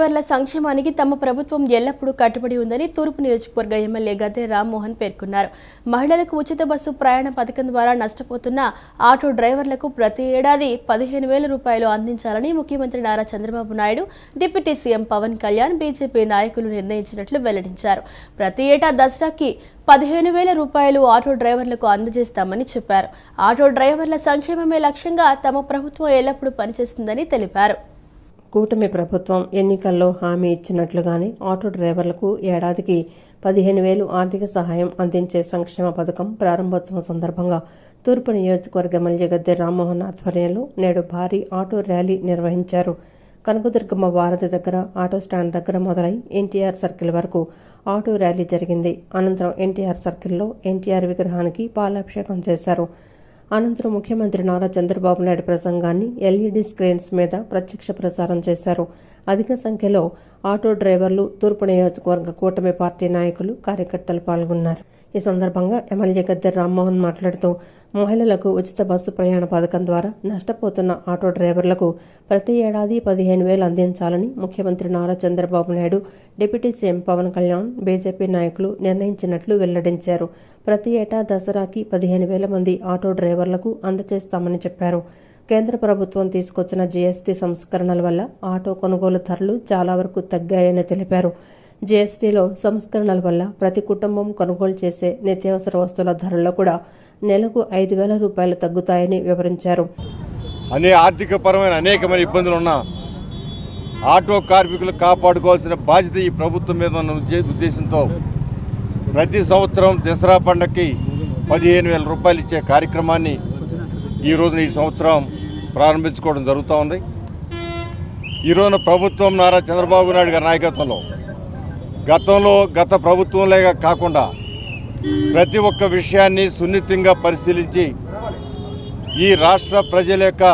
డ్రైవర్ల సంక్షేమానికి తమ ప్రభుత్వం ఎల్లప్పుడూ కట్టుబడి ఉందని తూర్పు నియోజకవర్గ ఎమ్మెల్యే గద్దె రామ్మోహన్ పేర్కొన్నారు. మహిళలకు ఉచిత బస్సు ప్రయాణ పథకం ద్వారా నష్టపోతున్న ఆటో డ్రైవర్లకు ప్రతి ఏడాది పదిహేను వేల రూపాయలు అందించాలని ముఖ్యమంత్రి Nara Chandrababu Naidu deputy CM Pawan Kalyan BJP నాయకులు నిర్ణయించినట్లు వెల్లడించారు. ప్రతి ఏటా దసరాకి పదిహేను వేల రూపాయలు ఆటో డ్రైవర్లకు అందజేస్తామని చెప్పారు. ఆటో డ్రైవర్ల సంక్షేమమే లక్ష్యంగా తమ ప్రభుత్వం ఎల్లప్పుడూ పనిచేస్తుందని తెలిపారు. కూటమి ప్రభుత్వం ఎన్నికల్లో హామీ ఇచ్చినట్లుగానే ఆటో డ్రైవర్లకు ఏడాదికి పదిహేను వేలు ఆర్థిక సహాయం అందించే సంక్షేమ పథకం ప్రారంభోత్సవం సందర్భంగా తూర్పు నియోజకవర్గ ఎమ్మెల్యే గద్దె రామ్మోహన్ ఆధ్వర్యంలో నేడు భారీ ఆటో ర్యాలీ నిర్వహించారు. కనకదుర్గమ్మ వారధి దగ్గర ఆటో స్టాండ్ దగ్గర మొదలై ఎన్టీఆర్ సర్కిల్ వరకు ఆటో ర్యాలీ జరిగింది. అనంతరం ఎన్టీఆర్ సర్కిల్లో ఎన్టీఆర్ విగ్రహానికి పాలాభిషేకం చేశారు. అనంతరం ముఖ్యమంత్రి నారా చంద్రబాబు నాయుడు ప్రసంగాన్ని ఎల్ఈడి స్క్రీన్స్ మీద ప్రత్యక్ష ప్రసారం చేశారు. అధిక సంఖ్యలో ఆటో డ్రైవర్లు తూర్పు నియోజకవర్గ కూటమి పార్టీ నాయకులు కార్యకర్తలు పాల్గొన్నారు. ఈ సందర్భంగా ఎమ్మెల్యే గద్దె రామ్మోహన్ మాట్లాడుతూ మహిళలకు ఉచిత బస్సు ప్రయాణ పథకం ద్వారా నష్టపోతున్న ఆటో డ్రైవర్లకు ప్రతి ఏడాది పదిహేను వేలు అందించాలని ముఖ్యమంత్రి Nara Chandrababu Naidu deputy CM Pawan Kalyan BJP నాయకులు నిర్ణయించినట్లు వెల్లడించారు. ప్రతి ఏటా దసరాకి పదిహేను వేల మంది ఆటో డ్రైవర్లకు అందజేస్తామని చెప్పారు. కేంద్ర ప్రభుత్వం తీసుకొచ్చిన జీఎస్టీ సంస్కరణల వల్ల ఆటో కొనుగోలు ధరలు చాలా వరకు తగ్గాయని తెలిపారు. జీఎస్టీలో సంస్కరణల వల్ల ప్రతి కుటుంబం కొనుగోలు చేసే నిత్యావసర వస్తువుల ధరల్లో కూడా నెలకు ఐదు వేల రూపాయలు తగ్గుతాయని వివరించారు. అనే ఆర్థికపరమైన అనేకమైన ఇబ్బందులు ఉన్న ఆటో కార్మికులు కాపాడుకోవాల్సిన బాధ్యత ఈ ప్రభుత్వం మీద ఉన్న ఉద్దేశంతో ప్రతి సంవత్సరం దసరా పండగకి పదిహేను వేల రూపాయలు ఇచ్చే కార్యక్రమాన్ని ఈ రోజున ఈ సంవత్సరం ప్రారంభించుకోవడం జరుగుతూ ఉంది. ఈ రోజున ప్రభుత్వం నారా చంద్రబాబు నాయుడు గారి నాయకత్వంలో గతంలో గత ప్రభుత్వంలే కాకుండా ప్రతి ఒక్క విషయాన్ని సున్నితంగా పరిశీలించి ఈ రాష్ట్ర ప్రజల యొక్క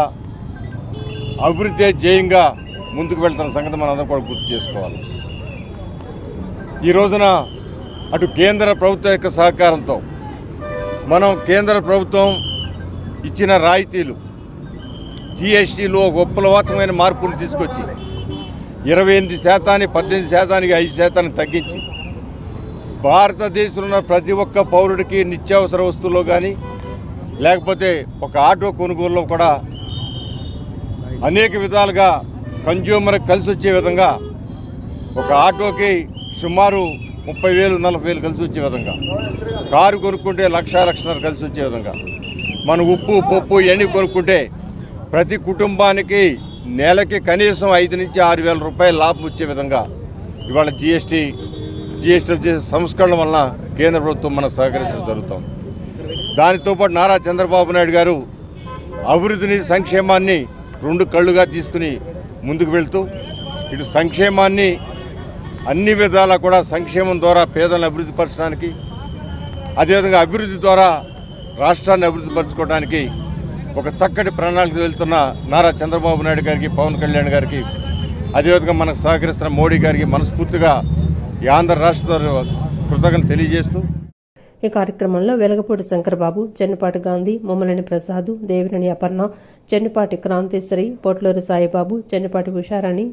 అభివృద్ధి జయంగా ముందుకు వెళ్తున్న సంగతి మనందరం కూడా గుర్తు చేసుకోవాలి. ఈ రోజున అటు కేంద్ర ప్రభుత్వం యొక్క సహకారంతో మనం కేంద్ర ప్రభుత్వం ఇచ్చిన రాయితీలు జిఎస్టీలో ఒక విప్లవాత్మకమైన మార్పులు తీసుకొచ్చి ఇరవై ఎనిమిది శాతాన్ని పద్దెనిమిది శాతానికి ఐదు శాతాన్ని తగ్గించి భారతదేశంలో ఉన్న ప్రతి ఒక్క పౌరుడికి నిత్యావసర వస్తువుల్లో కానీ లేకపోతే ఒక ఆటో కొనుగోలులో కూడా అనేక విధాలుగా కన్జ్యూమర్ కలిసి వచ్చే విధంగా ఒక ఆటోకి సుమారు ముప్పై వేలు నలభై వేలు కలిసి వచ్చే విధంగా కారు కొనుక్కుంటే లక్ష లక్షన్నర కలిసి వచ్చే విధంగా మన ఉప్పు పప్పు ఎన్ని కొనుక్కుంటే ప్రతి కుటుంబానికి నెలకి కనీసం ఐదు నుంచి ఆరు వేల రూపాయలు లాభం వచ్చే విధంగా ఇవాళ జిఎస్టీ జిఎస్టీ చేసే సంస్కరణ వలన కేంద్ర ప్రభుత్వం మనం సహకరించడం జరుగుతుంది దానితో పాటు నారా చంద్రబాబు నాయుడు గారు అభివృద్ధిని సంక్షేమాన్ని రెండు కళ్ళుగా తీసుకుని ముందుకు వెళ్తూ ఇటు సంక్షేమాన్ని అన్ని విధాలా కూడా సంక్షేమం ద్వారా పేదలను అభివృద్ధి పరచడానికి అదేవిధంగా అభివృద్ధి ద్వారా రాష్ట్రాన్ని అభివృద్ధి పరచుకోవడానికి ఒక చక్కటి ప్రణాళిక వెళ్తున్న నారా చంద్రబాబు నాయుడు గారికి పవన్ కళ్యాణ్ గారికి అదేవిధంగా మనకు సహకరిస్తున్న మోడీ గారికి మనస్ఫూర్తిగా ఈ ఆంధ్ర రాష్ట్ర కృతజ్ఞతలు తెలియజేస్తూ ఈ కార్యక్రమంలో వెలగపూడి శంకరబాబు చెన్నుపాటి గాంధీ ముమ్మలని ప్రసాద్ దేవినేని అపర్ణ చెన్నుపాటి క్రాంతిశ్రీ పొట్లూరి సాయిబాబు చెన్నుపాటి ఉషారాణి